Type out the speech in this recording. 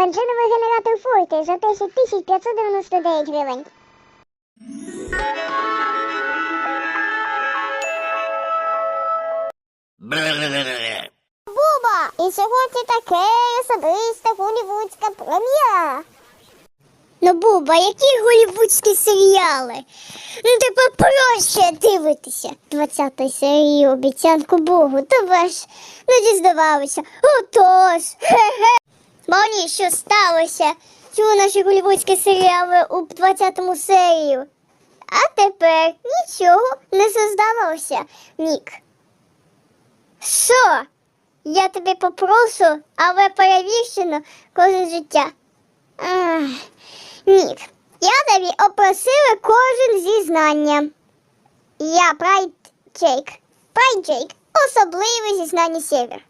Першина генератор Форти за 10 тисяч 599 гривень. Буба! І сьогодні таке особиста голівудська прем'єра. Ну, Буба, які голівудські серіали? Ну тепер проще дивитися. 20-й серії обіцянку Богу, то ж не дізнавалися. Отож. Хе-хе. Мені що сталося? Чому наші голівудські серіали у 20 серію? А тепер нічого не создавалося, Нік. Що? Я тобі попрошу, але перевіршено кожне життя. Ах, Нік, я тобі опросила кожен зізнання. Я Прайд Джейк. Прайд Джейк. Особливе зізнання Сєвєр.